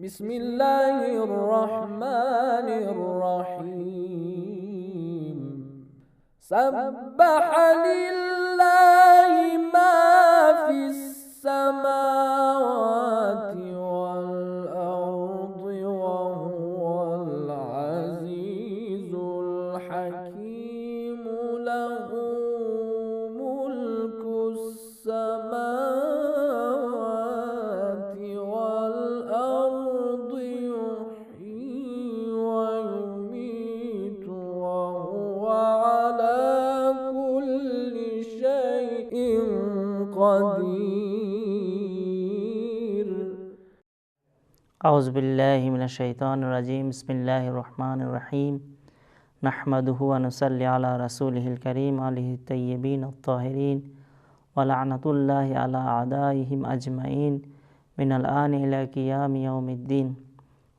بسم الله الرحمن الرحيم. سبح لله ما في السماوات আউজবিল্লাহমিনা শৈতান রাজিম। ইসমিল্লাহ রহমান রাহিম। নাহমাদুহুয়ানুসাল্লি আলা রাসুলহিল করিম আলহি তৈবিন তাহরিন। ওলানতুল্লাহ আলা আদাইহিম আজমাইন। মিনাল আন ইলা কিয়ামিয়মিদ্দিন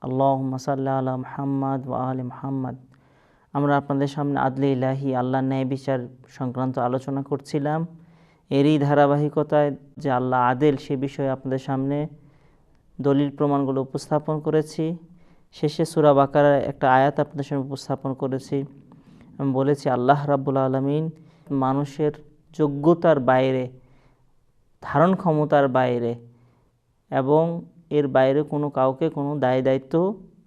আল্লাহম্মা সাল্লা আলা মোহাম্মদ ও আলী মোহাম্মদ। আমরা আপনাদের সামনে আদলে ইলাহি আল্লাহ ন্যায় বিচার সংক্রান্ত আলোচনা করছিলাম। এরই ধারাবাহিকতায় যে আল্লাহ আদেল সে বিষয়ে আপনাদের সামনে দলিল প্রমাণগুলো উপস্থাপন করেছি। শেষে সুরা বাকারার একটা আয়াত আপনাদের সামনে উপস্থাপন করেছি। আমি বলেছি, আল্লাহ রাব্বুল আলমিন মানুষের যোগ্যতার বাইরে, ধারণ ক্ষমতার বাইরে এবং এর বাইরে কোনো কাউকে কোনো দায় দায়িত্ব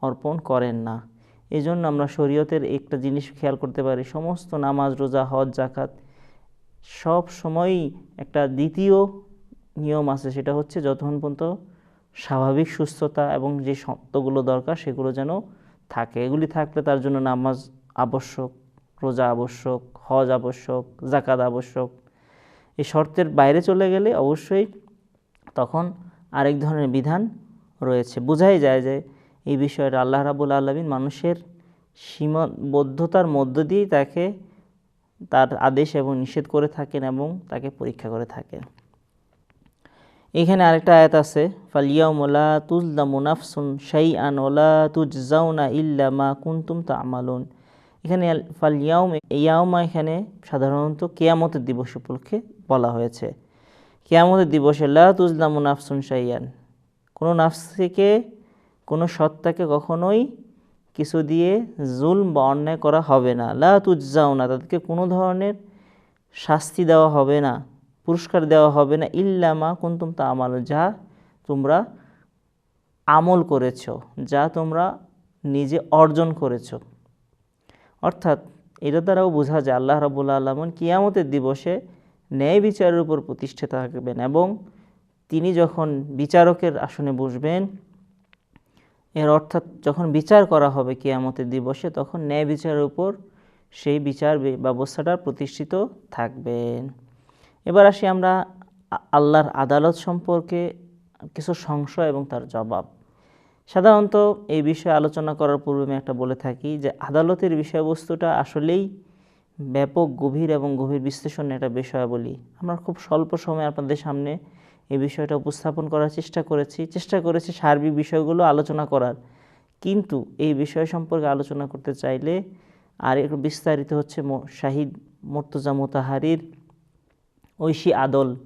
অর্পণ করেন না। এই জন্য আমরা শরীয়তের একটা জিনিস খেয়াল করতে পারি, সমস্ত নামাজ, রোজা, হজ জাকাত সব সময়ই একটা দ্বিতীয় নিয়ম আছে, সেটা হচ্ছে যতক্ষণ পর্যন্ত স্বাভাবিক সুস্থতা এবং যে শর্তগুলো দরকার সেগুলো যেন থাকে। এগুলি থাকলে তার জন্য নামাজ আবশ্যক, রোজা আবশ্যক, হজ আবশ্যক জাকাত আবশ্যক। এই শর্তের বাইরে চলে গেলে অবশ্যই তখন আরেক ধরনের বিধান রয়েছে। বোঝাই যায় যে এই বিষয়টা আল্লাহ রাবুল আলমিন মানুষের সীমাবদ্ধতার মধ্য দিয়েই তাকে তার আদেশ এবং নিষেধ করে থাকেন এবং তাকে পরীক্ষা করে থাকেন। এখানে আরেকটা আয়াত আছে ফালিয়াউমলা তুজলা মুনাফসুন শাই আন ওলা তুজাউনা ইল্লা মা কুন্তুম তা আমালুন এখানে ফালিয়াউম ইয়াউমা এখানে সাধারণত কেয়ামতের দিবস উপলক্ষে বলা হয়েছে। কেয়ামতের দিবসে লা তুজলা মুনাফসুন শাইয়ান কোনো নাফস থেকে কোনো সত্তাকে কখনোই কিছু দিয়ে জুলম বা অন্যায় করা হবে না। লা তুজাউনা তাদেরকে কোনো ধরনের শাস্তি দেওয়া হবে না। পুরস্কার দেওয়া হবে না। ইল্লামা কুন্তুম তা আমাল যা তোমরা আমল করেছ, যা তোমরা নিজে অর্জন করেছ। অর্থাৎ এটা দ্বারাও বোঝা যায় আল্লাহ রাবুল্লা আলমন কিয়ামতের দিবসে ন্যায় বিচারের উপর প্রতিষ্ঠিত থাকবেন এবং তিনি যখন বিচারকের আসনে বসবেন, এর অর্থাৎ যখন বিচার করা হবে কিয়ামতের দিবসে, তখন ন্যায় বিচারের উপর সেই বিচার ব্যবস্থাটা প্রতিষ্ঠিত থাকবেন। এবার আসি আমরা আল্লাহর আদালত সম্পর্কে কিছু সংশয় এবং তার জবাব। সাধারণত এই বিষয়ে আলোচনা করার পূর্বে আমি একটা বলে থাকি যে, আদালতের বিষয়বস্তুটা আসলেই ব্যাপক, গভীর এবং গভীর বিশ্লেষণের একটা বিষয় বলি আমরা খুব স্বল্প সময়ে আপনাদের সামনে এই বিষয়টা উপস্থাপন করার চেষ্টা করেছি। চেষ্টা করেছি সার্বিক বিষয়গুলো আলোচনা করার। কিন্তু এই বিষয় সম্পর্কে আলোচনা করতে চাইলে আর একটু বিস্তারিত হচ্ছে শাহিদ মোর্তজা মোতাহারির ঐশী আদল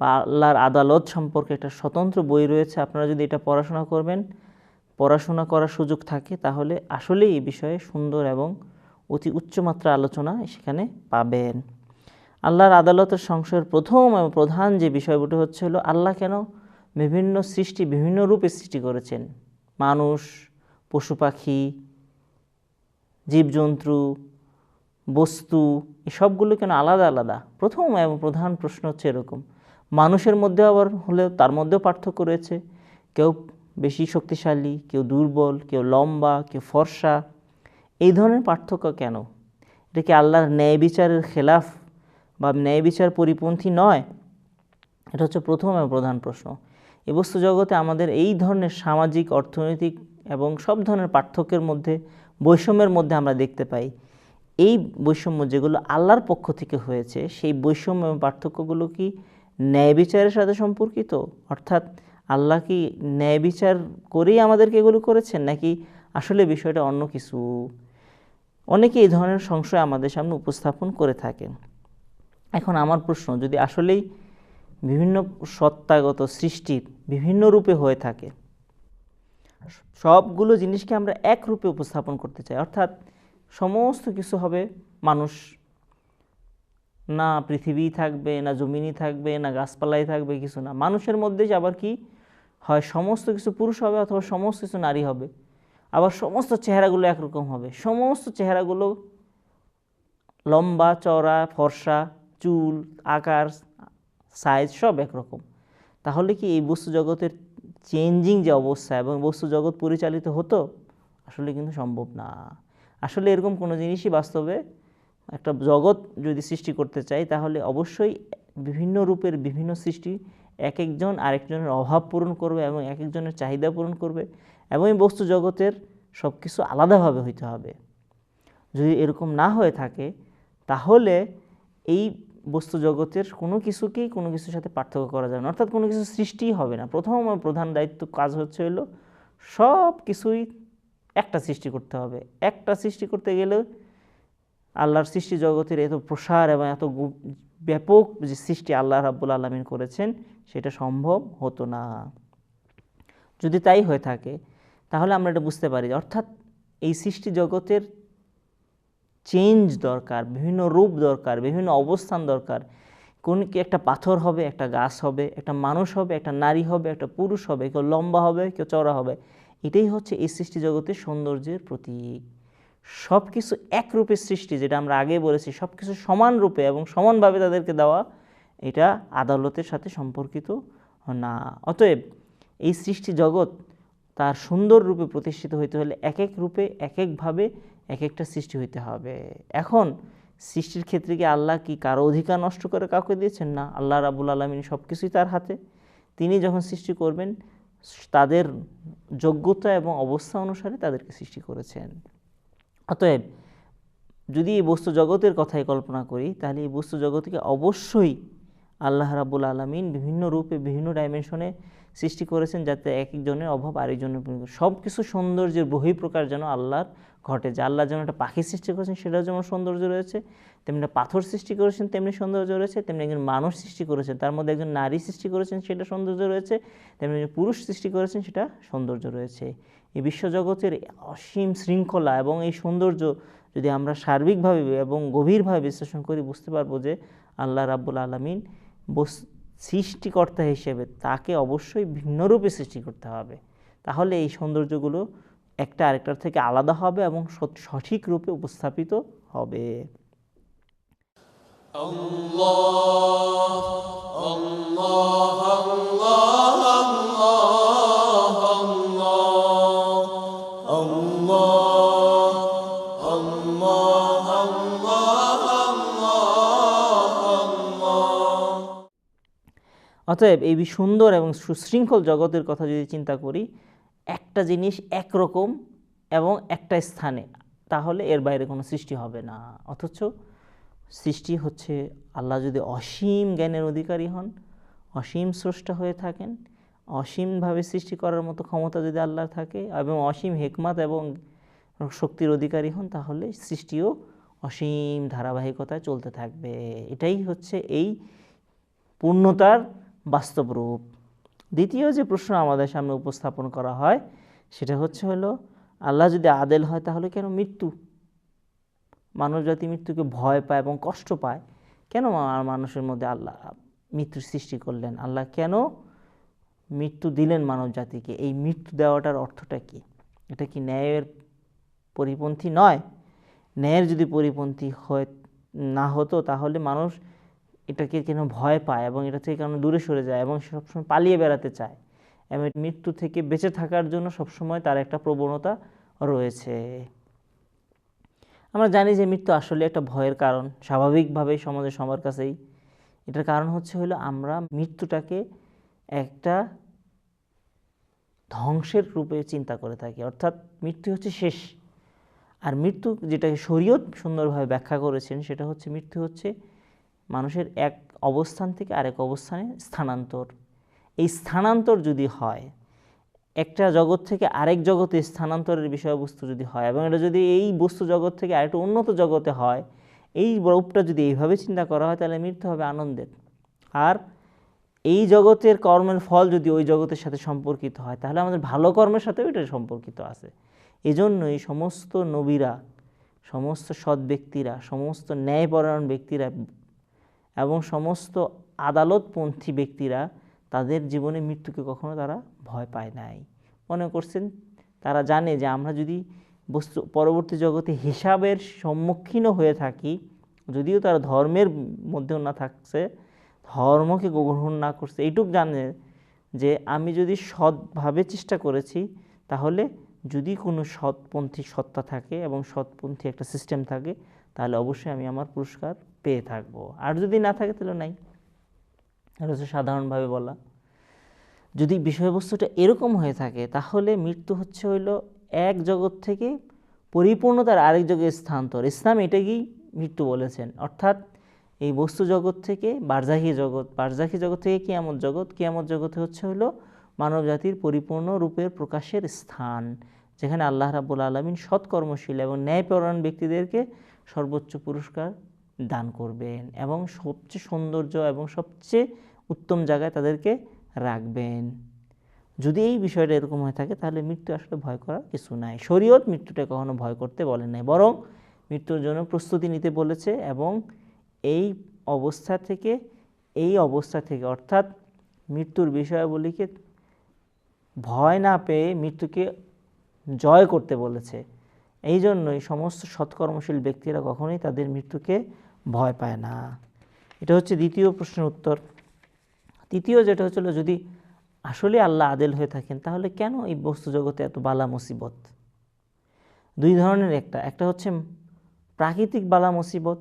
বা আল্লাহর আদালত সম্পর্কে একটা স্বতন্ত্র বই রয়েছে। আপনারা যদি এটা পড়াশোনা করবেন, পড়াশোনা করার সুযোগ থাকে, তাহলে আসলেই এই বিষয়ে সুন্দর এবং অতি উচ্চমাত্রা আলোচনা সেখানে পাবেন। আল্লাহর আদালতের সংশয়ের প্রথম এবং প্রধান যে বিষয়টি হচ্ছে হলো আল্লাহ কেন বিভিন্ন সৃষ্টি বিভিন্ন রূপে সৃষ্টি করেছেন? মানুষ, পশু পাখি, জীবজন্তু বস্তু এসবগুলো কেন আলাদা আলাদা? প্রথম এবং প্রধান প্রশ্ন হচ্ছে এরকম। মানুষের মধ্যে আবার হলেও তার মধ্যেও পার্থক্য রয়েছে। কেউ বেশি শক্তিশালী, কেউ দুর্বল, কেউ লম্বা, কেউ ফর্সা। এই ধরনের পার্থক্য কেন? এটা কি আল্লাহর ন্যায় বিচারের খেলাফ বা ন্যায় বিচার পরিপন্থী নয়? এটা হচ্ছে প্রথম এবং প্রধান প্রশ্ন। এই বস্তু জগতে আমাদের এই ধরনের সামাজিক, অর্থনৈতিক এবং সব ধরনের পার্থক্যের মধ্যে, বৈষম্যের মধ্যে আমরা দেখতে পাই। এই বৈষম্য যেগুলো আল্লাহর পক্ষ থেকে হয়েছে, সেই বৈষম্য এবং পার্থক্যগুলো কি ন্যায় বিচারের সাথে সম্পর্কিত? অর্থাৎ আল্লাহ কি ন্যায় বিচার করেই আমাদেরকে এগুলো করেছেন, নাকি আসলে বিষয়টা অন্য কিছু? অনেকে এই ধরনের সংশয় আমাদের সামনে উপস্থাপন করে থাকেন। এখন আমার প্রশ্ন, যদি আসলেই বিভিন্ন সত্তাগত সৃষ্টির বিভিন্ন রূপে হয়ে থাকে, সবগুলো জিনিসকে আমরা এক রূপে উপস্থাপন করতে চাই, অর্থাৎ সমস্ত কিছু হবে মানুষ। না পৃথিবী থাকবে, না জমিনই থাকবে, না গাছপালাই থাকবে, কিছু না। মানুষের মধ্যে যে আবার কি হয়, সমস্ত কিছু পুরুষ হবে অথবা সমস্ত কিছু নারী হবে। আবার সমস্ত চেহারাগুলো একরকম হবে। সমস্ত চেহারাগুলো লম্বা, চওড়া, ফর্সা, চুল, আকার সাইজ সব একরকম। তাহলে কি এই বস্তু জগতের চেঞ্জিং যে অবস্থা এবং বস্তু জগৎ পরিচালিত হতো? আসলে কিন্তু সম্ভব না। আসলে এরকম কোনো জিনিসই বাস্তবে একটা জগৎ যদি সৃষ্টি করতে চাই, তাহলে অবশ্যই বিভিন্ন রূপের বিভিন্ন সৃষ্টি এক একজন আরেকজনের অভাব পূরণ করবে এবং এক একজনের চাহিদা পূরণ করবে এবং এই বস্তু জগতের সব কিছু আলাদাভাবে হইতে হবে। যদি এরকম না হয়ে থাকে, তাহলে এই বস্তু জগতের কোনো কিছুকেই কোনো কিছুর সাথে পার্থক্য করা যাবে না, অর্থাৎ কোনো কিছু সৃষ্টিই হবে না। প্রথম প্রধান দায়িত্ব, কাজ হচ্ছে হলো সব কিছুই একটা সৃষ্টি করতে হবে। একটা সৃষ্টি করতে গেলে আল্লাহর সৃষ্টি জগতের এত প্রসার এবং এত ব্যাপক যে সৃষ্টি আল্লাহ রাব্বুল আলমিন করেছেন, সেটা সম্ভব হতো না। যদি তাই হয়ে থাকে, তাহলে আমরা এটা বুঝতে পারি অর্থাৎ এই সৃষ্টি জগতের চেঞ্জ দরকার, বিভিন্ন রূপ দরকার, বিভিন্ন অবস্থান দরকার। কোন কি একটা পাথর হবে, একটা গাছ হবে, একটা মানুষ হবে, একটা নারী হবে, একটা পুরুষ হবে, কেউ লম্বা হবে, কেউ চওড়া হবে। এটাই হচ্ছে এই সৃষ্টি জগতের সৌন্দর্যের প্রতীক। সব কিছু একরূপে সৃষ্টি, যেটা আমরা আগে বলেছি সব কিছু সমান রূপে এবং সমানভাবে তাদেরকে দেওয়া, এটা আদালতের সাথে সম্পর্কিত না। অতএব এই সৃষ্টি জগৎ তার সুন্দর রূপে প্রতিষ্ঠিত হইতে হলে এক এক রূপে, এক একভাবে এক একটা সৃষ্টি হইতে হবে। এখন সৃষ্টির ক্ষেত্রে কি আল্লাহ কি কারও অধিকার নষ্ট করে কাউকে দিয়েছেন? না, আল্লাহ রাবুল আলমিন সব কিছুই তার হাতে। তিনি যখন সৃষ্টি করবেন তাদের যোগ্যতা এবং অবস্থা অনুসারে তাদেরকে সৃষ্টি করেছেন অতএব, যদি এই বস্তু জগতের কথাই কল্পনা করি, তাহলে এই বস্তু জগৎকে অবশ্যই আল্লাহ রাবুল আলমিন বিভিন্ন রূপে, বিভিন্ন ডাইমেনশনে সৃষ্টি করেছেন যাতে এক একজনের অভাব আরেকজনের। সব কিছু সৌন্দর্যের বহিঃপ্রকাশ যেন আল্লাহর ঘটে যে আল্লাহ যেন একটা পাখি সৃষ্টি করেছেন, সেটাও যেমন সৌন্দর্য রয়েছে তেমনি পাথর সৃষ্টি করেছেন, তেমনি সৌন্দর্য রয়েছে, তেমনি একজন মানুষ সৃষ্টি করেছেন। তার মধ্যে একজন নারী সৃষ্টি করেছেন, সেটা সৌন্দর্য রয়েছে। তেমনি একজন পুরুষ সৃষ্টি করেছেন, সেটা সৌন্দর্য রয়েছে। এই বিশ্বজগতের অসীম শৃঙ্খলা এবং এই সৌন্দর্য যদি আমরা সার্বিকভাবে এবং গভীরভাবে বিশ্লেষণ করি, বুঝতে পারব যে আল্লাহ রাব্বুল আলমিন সৃষ্টিকর্তা হিসেবে তাকে অবশ্যই ভিন্নরূপে সৃষ্টি করতে হবে। তাহলে এই সৌন্দর্যগুলো একটা আরেকটার থেকে আলাদা হবে এবং সঠিক রূপে উপস্থাপিত হবে। অতএব এই সুন্দর এবং সুশৃঙ্খল জগতের কথা যদি চিন্তা করি, একটা জিনিস একরকম এবং একটা স্থানে, তাহলে এর বাইরে কোনো সৃষ্টি হবে না। অথচ সৃষ্টি হচ্ছে আল্লাহ যদি অসীম জ্ঞানের অধিকারী হন, অসীম স্রষ্টা হয়ে থাকেন, অসীমভাবে সৃষ্টি করার মতো ক্ষমতা যদি আল্লাহর থাকে এবং অসীম হেকমাত এবং শক্তির অধিকারী হন, তাহলে সৃষ্টিও অসীম ধারাবাহিকতায় চলতে থাকবে। এটাই হচ্ছে এই পূর্ণতার বাস্তব রূপ। দ্বিতীয় যে প্রশ্ন আমাদের সামনে উপস্থাপন করা হয়, সেটা হচ্ছে হলো, আল্লাহ যদি আদেল হয় তাহলে কেন মৃত্যু? মানব জাতি মৃত্যুকে ভয় পায় এবং কষ্ট পায়, কেন মানুষের মধ্যে আল্লাহ মৃত্যুর সৃষ্টি করলেন? আল্লাহ কেন মৃত্যু দিলেন মানব জাতিকে? এই মৃত্যু দেওয়াটার অর্থটা কি? এটা কি ন্যায়ের পরিপন্থী নয়? ন্যায়ের যদি পরিপন্থী হয়, না হতো, তাহলে মানুষ এটাকে কেন ভয় পায় এবং এটা থেকে কেন দূরে সরে যায় এবং সবসময় পালিয়ে বেড়াতে চায়? এবং মৃত্যু থেকে বেঁচে থাকার জন্য সবসময় তার একটা প্রবণতা রয়েছে। আমরা জানি যে মৃত্যু আসলে একটা ভয়ের কারণ, স্বাভাবিকভাবেই সমাজে সবার কাছেই। এটার কারণ হচ্ছে হলো আমরা মৃত্যুটাকে একটা ধ্বংসের রূপে চিন্তা করে থাকি। অর্থাৎ মৃত্যু হচ্ছে শেষ। আর মৃত্যু যেটাকে শরীয়ত সুন্দরভাবে ব্যাখ্যা করেছেন, সেটা হচ্ছে মৃত্যু হচ্ছে মানুষের এক অবস্থান থেকে আরেক অবস্থানে স্থানান্তর। এই স্থানান্তর যদি হয় একটা জগৎ থেকে আরেক জগতে স্থানান্তরের বিষয়বস্তু যদি হয় এবং এটা যদি এই বস্তু জগৎ থেকে আরেকটু উন্নত জগতে হয়, এই রূপটা যদি এইভাবে চিন্তা করা হয় তাহলে মৃত্যু হবে আনন্দের। আর এই জগতের কর্মের ফল যদি ওই জগতের সাথে সম্পর্কিত হয়, তাহলে আমাদের ভালো কর্মের সাথেও এটা সম্পর্কিত আছে। এজন্যই সমস্ত নবীরা, সমস্ত সৎ ব্যক্তিরা, সমস্ত ন্যায়পরায়ণ ব্যক্তিরা এবং সমস্ত আদালতপন্থী ব্যক্তিরা তাদের জীবনে মৃত্যুকে কখনো তারা ভয় পায় নাই। মনে করছেন, তারা জানে যে আমরা যদি বস্তু, পরবর্তী জগতে হিসাবের সম্মুখীনও হয়ে থাকি, যদিও তারা ধর্মের মধ্যেও না থাকছে, ধর্মকে গ্রহণ না করছে, এইটুক জানে যে আমি যদি সৎভাবে চেষ্টা করেছি, তাহলে যদি কোনো সৎপন্থী সত্তা থাকে এবং সৎপন্থী একটা সিস্টেম থাকে, তাহলে অবশ্যই আমি আমার পুরস্কার পেয়ে থাকব। আর যদি না থাকে, তাহলে নাই। এটা হচ্ছে সাধারণভাবে বলা। যদি বিষয়বস্তুটা এরকম হয়ে থাকে, তাহলে মৃত্যু হচ্ছে হইল এক জগৎ থেকে পরিপূর্ণতার আরেক জগতের স্থানান্তর। ইসলাম এটাকেই মৃত্যু বলেছেন। অর্থাৎ এই বস্তু জগৎ থেকে বারজাহি জগৎ বারজাহি জগৎ থেকে কিয়ামত জগৎ, কিয়ামত জগতে হচ্ছে হলো মানব জাতির পরিপূর্ণ রূপের প্রকাশের স্থান, যেখানে আল্লাহ রাবুল আলমিন সৎকর্মশীল এবং ন্যায়পরায়ণ ব্যক্তিদেরকে সর্বোচ্চ পুরস্কার দান করবেন এবং সবচেয়ে সৌন্দর্য এবং সবচেয়ে উত্তম জায়গায় তাদেরকে রাখবেন। যদি এই বিষয়টা এরকম হয়ে থাকে, তাহলে মৃত্যু আসলে ভয় করার কিছু নাই। শরীয়ত মৃত্যুটা কখনো ভয় করতে বলে নাই, বরং মৃত্যুর জন্য প্রস্তুতি নিতে বলেছে এবং এই অবস্থা থেকে, এই অবস্থা থেকে, অর্থাৎ মৃত্যুর বিষয়াবলীকে ভয় না পেয়ে মৃত্যুকে জয় করতে বলেছে। এই জন্যই সমস্ত সৎকর্মশীল ব্যক্তিরা কখনোই তাদের মৃত্যুকে ভয় পায় না। এটা হচ্ছে দ্বিতীয় প্রশ্নের উত্তর। তৃতীয় যেটা হচ্ছিল, যদি আসলে আল্লাহ আদেল হয়ে থাকেন, তাহলে কেন এই বস্তু জগতে এত বালা মুসিবত? দুই ধরনের একটা। একটা হচ্ছে প্রাকৃতিক বালা মুসিবত,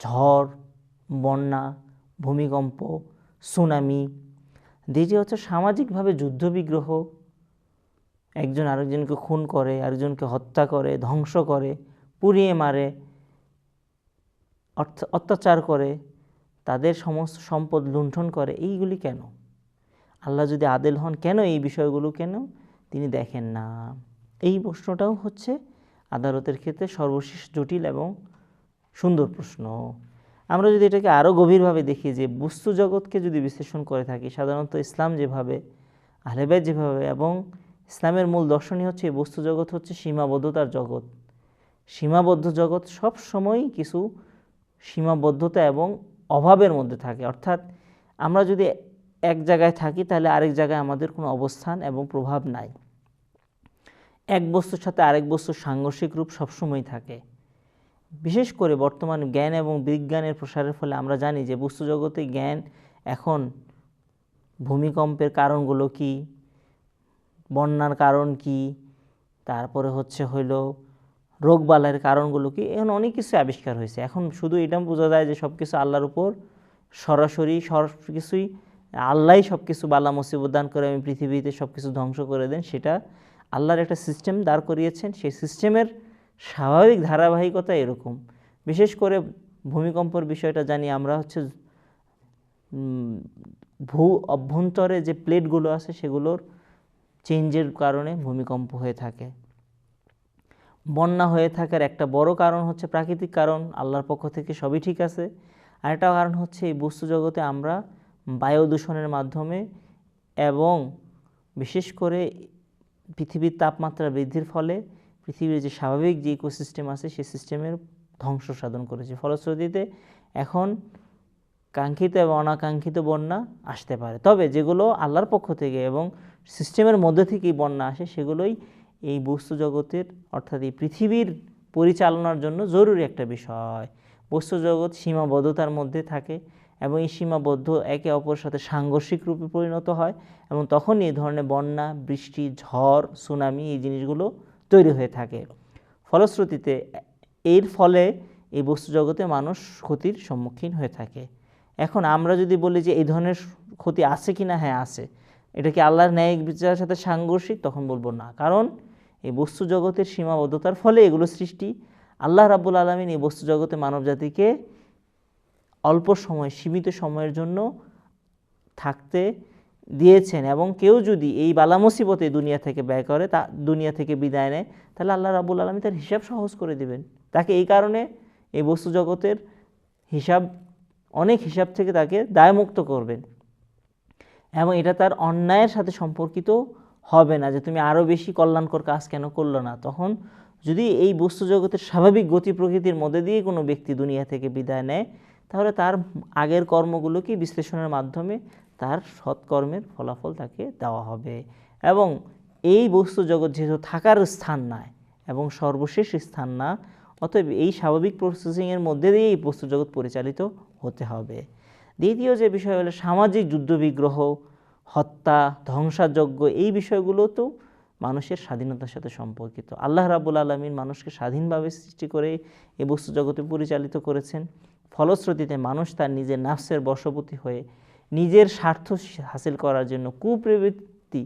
ঝড়, বন্যা, ভূমিকম্প, সুনামি। দ্বিতীয় হচ্ছে সামাজিকভাবে যুদ্ধবিগ্রহ। একজন আরেকজনকে খুন করে, আরেকজনকে হত্যা করে, ধ্বংস করে, পুড়িয়ে মারে অত্যাচার করে তাদের সমস্ত সম্পদ লুণ্ঠন করে, এইগুলি কেন? আল্লাহ যদি আদেল হন, কেন এই বিষয়গুলো কেন? তিনি দেখেন না। এই প্রশ্নটাও হচ্ছে আদালতের ক্ষেত্রে সর্বশেষ জটিল এবং সুন্দর প্রশ্ন। আমরা যদি এটাকে আরও গভীরভাবে দেখি যে বস্তু জগৎকে যদি বিশ্লেষণ করে থাকি, সাধারণত ইসলাম যেভাবে আহলেবাই যেভাবে, এবং ইসলামের মূল দর্শনই হচ্ছে এই বস্তু জগৎ হচ্ছে সীমাবদ্ধতার জগৎ। সীমাবদ্ধ জগৎ সব সময়ই কিছু সীমাবদ্ধতা এবং অভাবের মধ্যে থাকে। অর্থাৎ আমরা যদি এক জায়গায় থাকি, তাহলে আরেক জায়গায় আমাদের কোনো অবস্থান এবং প্রভাব নাই। এক বস্তুর সাথে আরেক বস্তুর সাংঘর্ষিক রূপ সবসময় থাকে। বিশেষ করে বর্তমান জ্ঞান এবং বিজ্ঞানের প্রসারের ফলে আমরা জানি যে বস্তু জগতে জ্ঞান এখন ভূমিকম্পের কারণগুলো কি, বন্যার কারণ কি, তারপরে হচ্ছে হইল রোগবালাইয়ের কারণগুলো কি? এখন অনেক কিছু আবিষ্কার হয়েছে। এখন শুধু এটা বোঝা যায় যে সব কিছু আল্লাহর উপর সরাসরি সব কিছুই আল্লাহই সব কিছু বালা মুসিবত দান করে আমি পৃথিবীতে সব কিছু ধ্বংস করে দেন। সেটা আল্লাহর একটা সিস্টেম দাঁড় করিয়েছেন। সেই সিস্টেমের স্বাভাবিক ধারাবাহিকতা এরকম। বিশেষ করে ভূমিকম্পর বিষয়টা জানি আমরা হচ্ছে ভূ অভ্যন্তরে যে প্লেটগুলো আছে সেগুলোর চেঞ্জের কারণে ভূমিকম্প হয়ে থাকে। বন্যা হয়ে থাকার একটা বড় কারণ হচ্ছে প্রাকৃতিক কারণ, আল্লাহর পক্ষ থেকে সবই ঠিক আছে। আরেকটা কারণ হচ্ছে এই বস্তু জগতে আমরা বায়ু দূষণের মাধ্যমে এবং বিশেষ করে পৃথিবীর তাপমাত্রা বৃদ্ধির ফলে পৃথিবীর যে স্বাভাবিক যে ইকোসিস্টেম আছে সেই সিস্টেমের ধ্বংস সাধন করেছে। ফলশ্রুতিতে এখন কাঙ্ক্ষিত এবং অনাকাঙ্ক্ষিত বন্যা আসতে পারে। তবে যেগুলো আল্লাহর পক্ষ থেকে এবং সিস্টেমের মধ্যে থেকেই বন্যা আসে সেগুলোই এই বস্তু জগতের, অর্থাৎ এই পৃথিবীর পরিচালনার জন্য জরুরি একটা বিষয়। বস্তু জগৎ সীমাবদ্ধতার মধ্যে থাকে এবং এই সীমাবদ্ধ একে অপরের সাথে সাংঘর্ষিক রূপে পরিণত হয় এবং তখনই এই ধরনের বন্যা, বৃষ্টি, ঝড়, সুনামি এই জিনিসগুলো তৈরি হয়ে থাকে। ফলশ্রুতিতে এর ফলে এই বস্তু জগতে মানুষ ক্ষতির সম্মুখীন হয়ে থাকে। এখন আমরা যদি বলি যে এই ধরনের ক্ষতি আছে কি না হ্যাঁ আছে। এটা কি আল্লাহর ন্যায়িক বিচারের সাথে সাংঘর্ষিক? তখন বলব না। কারণ এই বস্তু জগতের সীমাবদ্ধতার ফলে এগুলো সৃষ্টি। আল্লাহ রাব্বুল আলমিন এই বস্তু জগতে মানব জাতিকে অল্প সময়, সীমিত সময়ের জন্য থাকতে দিয়েছেন এবং কেউ যদি এই বালা মুসিবতে দুনিয়া থেকে ব্যয় করে, তা দুনিয়া থেকে বিদায় নেয়, তাহলে আল্লাহ রাবুল আলমী তার হিসাব সহজ করে দিবেন। তাকে এই কারণে এই বস্তু জগতের হিসাব, অনেক হিসাব থেকে তাকে দায়মুক্ত করবেন। এবং এটা তার অন্যায়ের সাথে সম্পর্কিত হবে না যে তুমি আরও বেশি কল্যাণকর কাজ কেন করল না। তখন যদি এই বস্তু জগতের স্বাভাবিক গতি প্রকৃতির মধ্যে দিয়ে কোনো ব্যক্তি দুনিয়া থেকে বিদায় নেয়, তাহলে তার আগের কর্মগুলোকে বিশ্লেষণের মাধ্যমে তার সৎকর্মের ফলাফল তাকে দেওয়া হবে। এবং এই বস্তু জগৎ যেহেতু থাকার স্থান নয় এবং সর্বশেষ স্থান না, অতএব এই স্বাভাবিক প্রসেসিংয়ের মধ্যে দিয়ে এই বস্তু জগৎ পরিচালিত হতে হবে। দ্বিতীয় যে বিষয় হলো সামাজিক যুদ্ধবিগ্রহ হত্যা, ধ্বংসাযজ্ঞ এই বিষয়গুলো তো মানুষের স্বাধীনতার সাথে সম্পর্কিত। আল্লাহ রাবুল আলমিন মানুষকে স্বাধীনভাবে সৃষ্টি করে এই বস্তু জগতে পরিচালিত করেছেন। ফলশ্রুতিতে মানুষ তার নিজের নাফসের বশবতী হয়ে নিজের স্বার্থ হাসিল করার জন্য কুপ্রবৃত্তি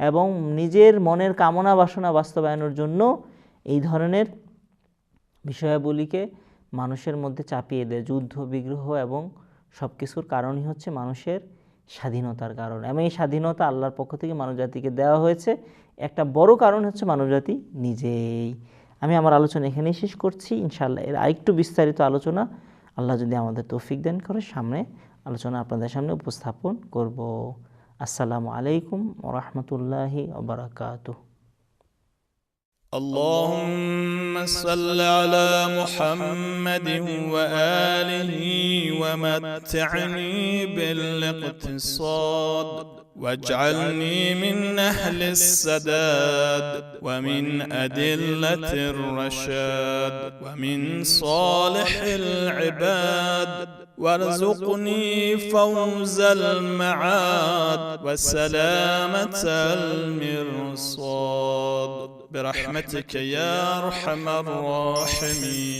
এবং নিজের মনের কামনা বাসনা বাস্তবায়নের জন্য এই ধরনের বিষয়াবলীকে মানুষের মধ্যে চাপিয়ে দেয়। যুদ্ধ, বিগ্রহ এবং সব কিছুর কারণই হচ্ছে মানুষের স্বাধীনতার কারণ। এবং এই স্বাধীনতা আল্লাহর পক্ষ থেকে মানবজাতিকে দেওয়া হয়েছে। একটা বড় কারণ হচ্ছে মানবজাতি নিজেই। আমি আমার আলোচনা এখানেই শেষ করছি। ইনশাআল্লাহ এর আরেকটু বিস্তারিত আলোচনা আল্লাহ যদি আমাদের তৌফিক দেন করে সামনে আলোচনা আপনাদের সামনে উপস্থাপন করব। আসসালামু আলাইকুম ওরহমতুল্লাহি ওবরাকাতুহ اللهم صل على محمد وآله ومتعني بالاقتصاد. واجعلني من أهل السداد. ومن أدلة الرشاد. ومن صالح العباد. وارزقني فوز المعاد وسلامة المرصاد. برحمتك يا أرحم الراحمين.